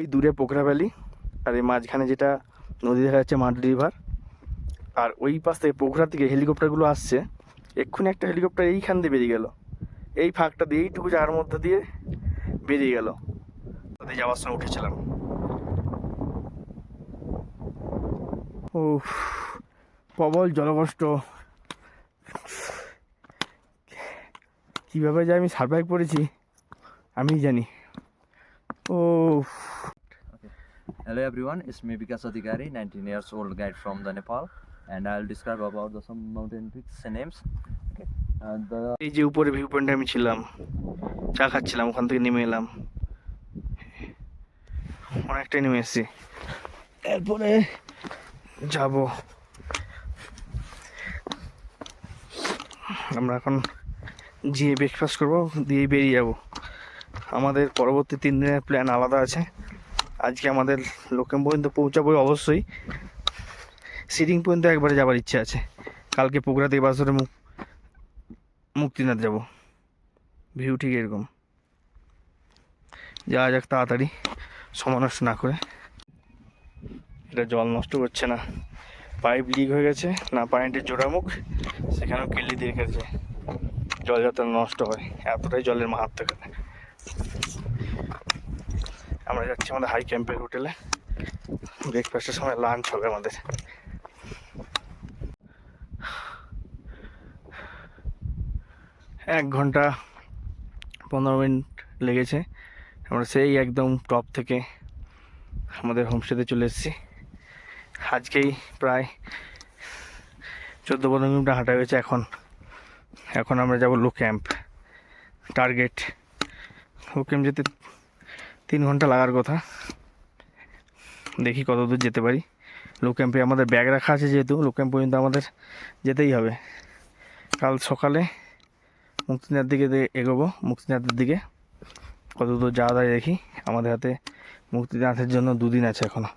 ওই দূরে পোখরা ভ্যালি, আর এই মাঝখানে যেটা নদী দেখা যাচ্ছে মাড রিভার, আর ওই পাশ থেকে পোখরা থেকে হেলিকপ্টারগুলো আসছে, এক্ষুনি একটা হেলিকপ্টার এইখান দিয়ে বেরিয়ে গেল। এই ফাঁকটা দিয়ে, এইটুকু জায়গার মধ্যে দিয়ে বেরিয়ে গেল। তাদের যাওয়ার সময় উঠেছিলাম। ও প্রবল জলকষ্ট। কীভাবে যে আমি সার্ভাইভ করেছি আমি জানি। ও Hello everyone, it's me Vikas Adhikari, 19 years old guide from the Nepal, and I'll describe about the some mountain peaks and names. Okay, and the এই যে উপরে ভিউ পয়েন্টে আমি ছিলাম চা খাচ্ছিলাম ওখান থেকে নেমে এলাম অনেকটাই নেমে এসেছি এরপরে যাব আমরা এখন যেয়ে ব্রেকফাস্ট করব দিয়ে বেরিয়ে যাব আমাদের পরবর্তী তিন দিনের প্ল্যান আলাদা আছে আজকে আমাদের লোকেম পর্যন্ত পৌঁছাবো অবশ্যই। সিটিং পর্যন্ত একবারে যাবার ইচ্ছে আছে। কালকে পোকরা থেকে বাস ধরে মুখ মুক্তিনাথ যাব। ভিউ ঠিক এরকম। যাওয়া যাক তাড়াতাড়ি, সময় নষ্ট না করে। এটা জল নষ্ট করছে না। পাইপ লিক হয়ে গেছে, না পানিটির জোড়ামুখ সেখানেও কিল্লি দিয়ে গেছে জল যাতে নষ্ট হয়, এতটাই জলের মাহাত্ম আমরা যাচ্ছি আমাদের হাই ক্যাম্পের হোটেলে ব্রেকফাস্টের সময় লাঞ্চ হবে আমাদের। এক ঘণ্টা পনেরো মিনিট লেগেছে। আমরা সেই একদম টপ থেকে আমাদের হোমস্টেতে চলে এসেছি। আজকেই প্রায় চোদ্দ পনেরো কিলোমিটার হাঁটা হয়েছে এখন। এখন আমরা যাব low camp target low camp যেতে তিন ঘণ্টা লাগার কথা। দেখি কত দূর যেতে পারি। লো ক্যাম্পে আমাদের ব্যাগ রাখা আছে যেহেতু লো ক্যাম্প পর্যন্ত আমাদের যেতেই হবে। কাল সকালে মুক্তিনাথ দিকে এগোবো, মুক্তিনাথের দিকে। কত দূর যাওয়া যায় দেখি। আমাদের হাতে মুক্তিনাথের জন্য দুদিন আছে এখনও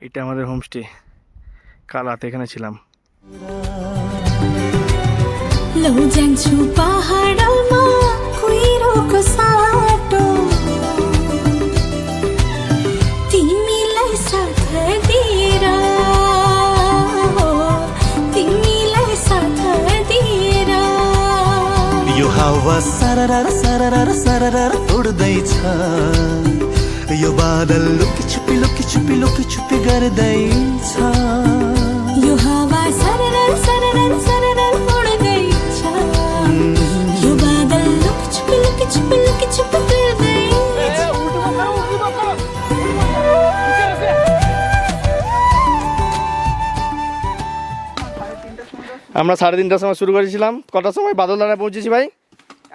এটা আমাদের হোমস্টে। কাল রাতে এখানে ছিলাম। लौ हावा सरर सरर सरर उड्दैछ यो बादल लुकी छुपी लुकी छुपी लुकी छुपी गर्दैछ यो हावा सरर सरर सरर उड्दैछ यो बादल लुकी छुपी लुकी छुपी लुकी छुपी गर्दैछ আমরা সাড়ে তিনটার সময় শুরু করেছিলাম কটার সময় বাদলদারা পৌঁছেছি ভাই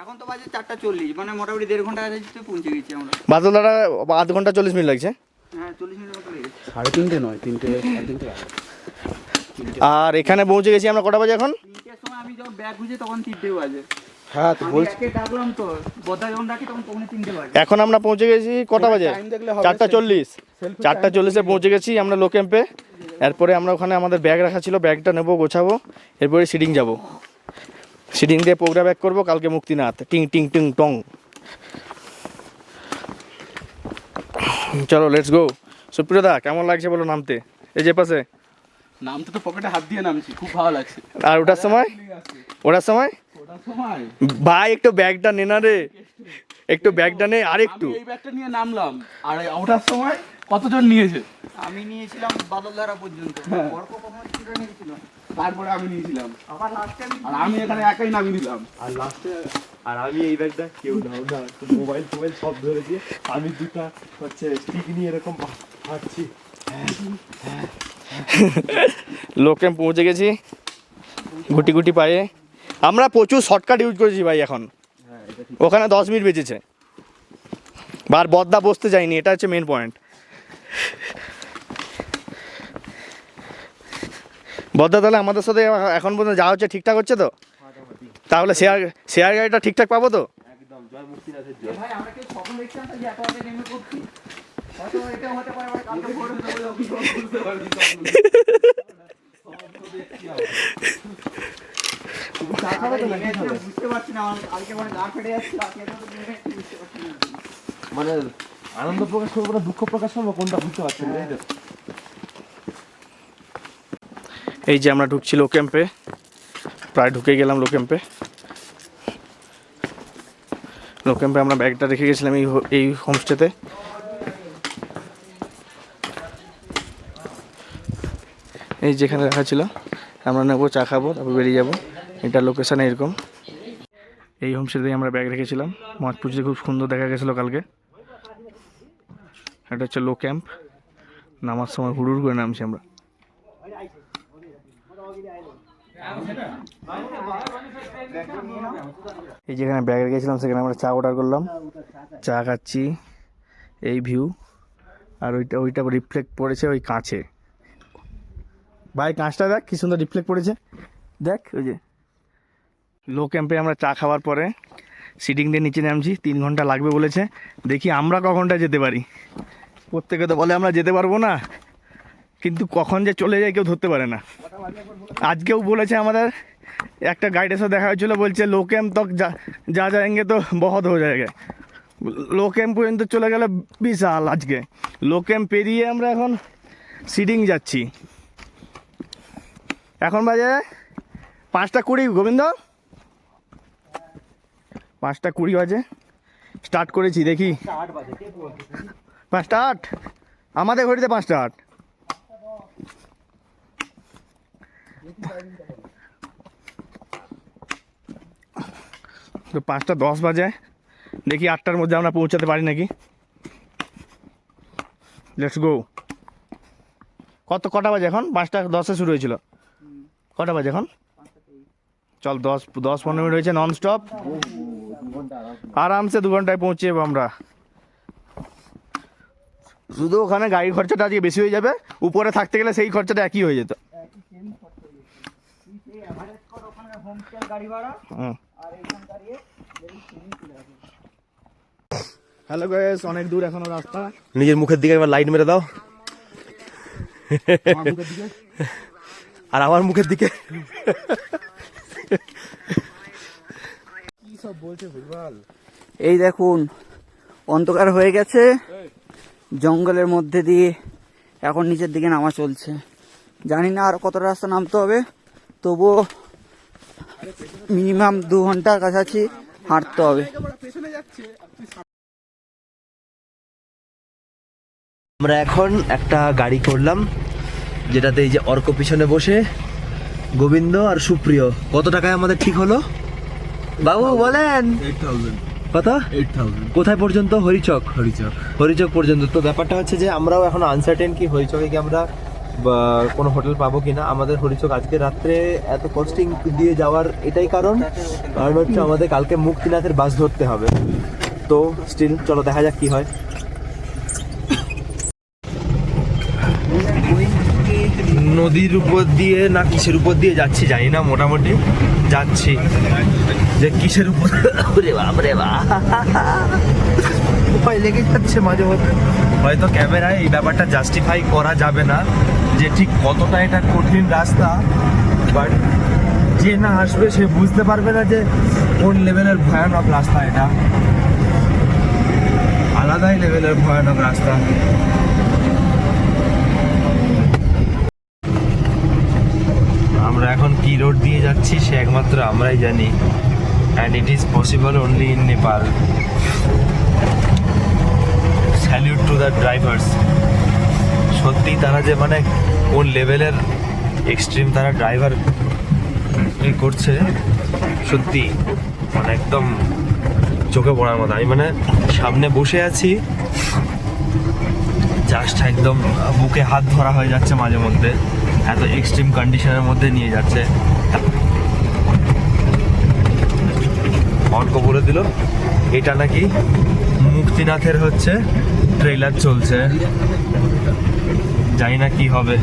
এখন তো বাজে চারটা চল্লিশ মানে মোটামুটি দেড় ঘণ্টা আগে পৌঁছে গেছি আমরা। বাদলদারা আধ ঘণ্টা চল্লিশ মিনিট লাগছে? হ্যাঁ চল্লিশ মিনিট মতো লেগেছে। সাড়ে তিনটে নয় তিনটে সাড়ে তিনটে আর এখানে পৌঁছে গেছি আমরা কটা বাজে এখন? তিনটের সময় আমি যখন ব্যাগ খুঁজে তখন তিনটে বাজে। হ্যাঁ তো বলছি ডাকলাম তো বদা যখন ডাকি তখন পৌনে তিনটে বাজে। এখন আমরা পৌঁছে গেছি কটা বাজে? time দেখলে হবে, চারটা চল্লিশ। চারটা চল্লিশে পৌঁছে গেছি আমরা লো ক্যাম্পে এরপরে আমরা ওখানে আমাদের ব্যাগ রাখা ছিল ব্যাগটা নেব গোছাবো। এরপরে সিডিং যাব। সিডিং দিয়ে পোগরা ব্যাগ করব কালকে মুক্তিনাথ। টিং টিং টিং টং। চলো লেটস গো সুপ্রিয়দা কেমন লাগছে বলো নামতে? এই যে পাশে। নামতে তো পকেটে হাত দিয়ে নামছি খুব ভালো লাগছে। আর ওটার সময়? ওটার সময়? ভাই একটু ব্যাগটা নে না রে। একটু ব্যাগটা নে আর একটু। আমি এই ব্যাগটা নিয়ে নামলাম আর ওঠার সময় কতজন নিয়েছে? আমি নিয়েছিলাম বাদলধারা পর্যন্ত। বরকো কখন ছিল নিয়েছিলাম? তারপরে আমি নিয়েছিলাম। আবার লাস্টে আমি আর আমি এখানে একাই নামিয়ে দিলাম। আর লাস্টে আর আমি এই ব্যাগটা কেউ নাও না মোবাইল ফোবাইল সব ধরেছি আমি দুটা হচ্ছে স্টিক নিয়ে এরকম হাঁটছি লোকে পৌঁছে গেছি গুটি গুটি পায়ে। আমরা প্রচুর শর্টকাট ইউজ করেছি ভাই এখন। ওখানে দশ মিনিট বেঁচেছে। বার বদ্দা বসতে যায়নি এটা হচ্ছে মেন পয়েন্ট বদ্দা তাহলে আমাদের সাথে এখন পর্যন্ত যাওয়া হচ্ছে ঠিকঠাক হচ্ছে তো? তাহলে শেয়ার শেয়ার গাড়িটা ঠিকঠাক পাবো তো? মানে আনন্দ প্রকাশ করব না দুঃখ প্রকাশ করব কোনটা বুঝতে পারছেন না, এই যে আমরা ঢুকছি লো ক্যাম্পে প্রায় ঢুকে গেলাম লো ক্যাম্পে লো ক্যাম্পে আমরা ব্যাগটা রেখে গেছিলাম এই এই হোমস্টেতে। এই যেখানে রাখা ছিল, আমরা নেব, চা খাব, তারপর বেরিয়ে যাব। এটা লোকেশান এরকম। এই হোমস্টেতেই আমরা ব্যাগ রেখেছিলাম। মাছ পুজো খুব সুন্দর দেখা গেছিল কালকে। এটা হচ্ছে লো ক্যাম্প নামার সময় হুড়ুর করে নামছি আমরা। এই যেখানে ব্যাগ গেছিলাম, সেখানে আমরা চা অর্ডার করলাম। চা খাচ্ছি, এই ভিউ আর ওইটা ওইটা রিফ্লেক্ট পড়েছে ওই কাঁচে। ভাই, কাঁচটা দেখ, কি সুন্দর রিফ্লেক্ট পড়েছে। দেখ, ওই যে। লো ক্যাম্পে আমরা চা খাওয়ার পরে সিটিং দিয়ে নিচে নামছি, তিন ঘণ্টা লাগবে বলেছে। দেখি আমরা কখনটা যেতে পারি। প্রত্যেকে তো বলে আমরা যেতে পারব না। কিন্তু কখন যে চলে যায় কেউ ধরতে পারে না। আজকেও বলেছে আমাদের, একটা গাইডের সাথে দেখা হয়েছিল, বলছে লোকেম তক যা যা যাएंगे তো বহুত হয়ে যায়গে। লো ক্যাম্প পর্যন্ত চলে গেলে বিশাল আজকে। লো ক্যাম্প পেরিয়ে আমরা এখন সিডিং যাচ্ছি। এখন বাজে পাঁচটা কুড়ি, গোবিন্দ? পাঁচটা কুড়ি বাজে। স্টার্ট করেছি, দেখি। পাঁচটা আট। আমাদের ঘড়িতে পাঁচটা আট। তো পাঁচটা দশ বাজে। দেখি আটটার মধ্যে আমরা পৌঁছাতে পারি নাকি? লেটস গো কত, কটা বাজে এখন? পাঁচটা দশে শুরু হয়েছিল। কটা বাজে এখন? চল, দশ দশ পনেরো মিনিট হয়েছে নন স্টপ আরামসে দু ঘন্টায় পৌঁছে যাব আমরা। শুধু ওখানে গাড়ি খরচাটা আজকে বেশি হয়ে যাবে। উপরে থাকতে গেলে সেই খরচাটা একই হয়ে যেত। হুম। হ্যালো গাইস অনেক দূর এখনও রাস্তা। নিজের মুখের দিকে একবার লাইট মেরে দাও। আর আমার মুখের দিকে। এই দেখুন অন্ধকার হয়ে গেছে। জঙ্গলের মধ্যে দিয়ে এখন নিচের দিকে নামা চলছে। জানি না আর কত রাস্তা নামতে হবে তবুও মিনিমাম দু ঘণ্টার কাছাকাছি হাঁটতে হবে। আমরা এখন একটা গাড়ি করলাম যেটাতে এই যে অর্ক পিছনে বসে গোবিন্দ আর সুপ্রিয়। কত টাকায় আমাদের ঠিক হলো? বাবু বলেন। কত? কোথায় পর্যন্ত? হরিচক। হরিচক। হরিচক পর্যন্ত। তো ব্যাপারটা হচ্ছে যে আমরাও এখন আনসার্টেন কি হরিচকে কি আমরা কোনো হোটেল পাবো কিনা আমাদের হরিচক আজকে রাত্রে এত কস্টিং দিয়ে যাওয়ার এটাই কারণ। কারণ হচ্ছে আমাদের কালকে মুক্তিনাথের বাস ধরতে হবে। তো স্টিল চলো দেখা যাক কি হয়। নদীর উপর দিয়ে না কিসের উপর দিয়ে যাচ্ছি জানি না মোটামুটি। যাচ্ছি। যে কিসের উপর বাপরে বাপ ভয় লেগে যাচ্ছে মাঝে মধ্যে। হয়তো ক্যামেরায় এই ব্যাপারটা জাস্টিফাই করা যাবে না। যে ঠিক কতটা এটা কঠিন রাস্তা বাট যে না আসবে সে বুঝতে পারবে না যে কোন লেভেলের ভয়ানক রাস্তা এটা। আলাদাই লেভেলের ভয়ানক রাস্তা। আমরা এখন কি রোড দিয়ে যাচ্ছি সে একমাত্র আমরাই জানি। And it is possible only in Nepal salute to the drivers সত্যি তারা যে মানে কোন লেভেলের এক্সট্রিম তারা ড্রাইভার করছে, সত্যি মানে একদম চোখে পড়ার মতো। আমি মানে সামনে বসে আছি জাস্ট একদম বুকে হাত ধরা হয়ে যাচ্ছে মাঝে মধ্যে, এত এক্সট্রিম কন্ডিশনের মধ্যে নিয়ে যাচ্ছে। অর্ক বলে দিল, এটা নাকি মুক্তিনাথের হচ্ছে ট্রেলার চলছে। জানি না কি হবে।